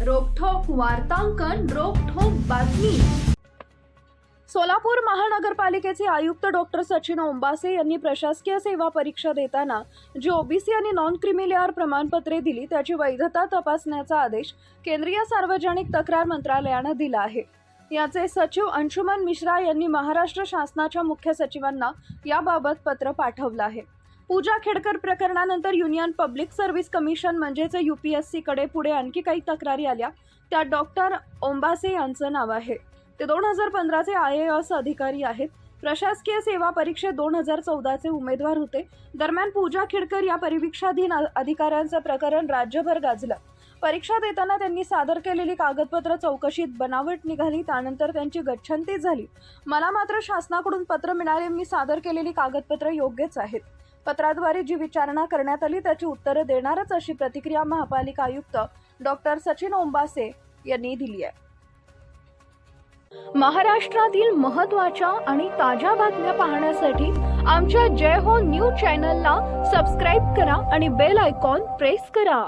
वार्तांकन रोखोक बातमी. सोलापूर महानगरपालिकेचे आयुक्त डॉक्टर सचिन ओंबासे यांनी प्रशासकीय सेवा परीक्षा देताना जी ओबीसी आणि नॉन क्रिमिलेअर प्रमाणपत्रे दिली त्याची वैधता तपासण्याचा आदेश केंद्रीय सार्वजनिक तक्रार मंत्रालयानं दिला आहे. याचे सचिव अंशुमन मिश्रा यांनी महाराष्ट्र शासनाच्या मुख्य सचिवांना याबाबत पत्र पाठवलं आहे. पूजा खेडकर प्रकरणानंतर युनियन पब्लिक सर्व्हिस कमिशन म्हणजेच युपीएससी कडे पुढे आणखी काही तक्रारी आल्या. त्यात डॉक्टर ओंबासे यांचं नाव आहे. ते दोन हजार पंधराचे आय ए एस अधिकारी आहेत. प्रशासकीय सेवा परीक्षेत दोन हजार चौदाचे उमेदवार होते. दरम्यान पूजा खेडकर या परिवीक्षाधीन अधिकाऱ्यांचं प्रकरण राज्यभर गाजलं. परीक्षा देताना त्यांनी सादर केलेली कागदपत्र चौकशीत बनावट निघाली त्यानंतर त्यांची गच्छंती झाली. मला मात्र शासनाकडून पत्र मिळाले मी सादर केलेली कागदपत्र योग्यच आहेत. पत्राद्वारे जी विचारणा करण्यात आली त्याची उत्तरं देणारच अशी प्रतिक्रिया महापालिका आयुक्त डॉक्टर सचिन ओंबासे यांनी दिली आहे. महाराष्ट्रातील महत्त्वाच्या आणि ताज्या बातम्या पाहण्यासाठी आमच्या जय हो न्यूज चॅनलला सबस्क्राईब करा आणि बेल आयकॉन प्रेस करा.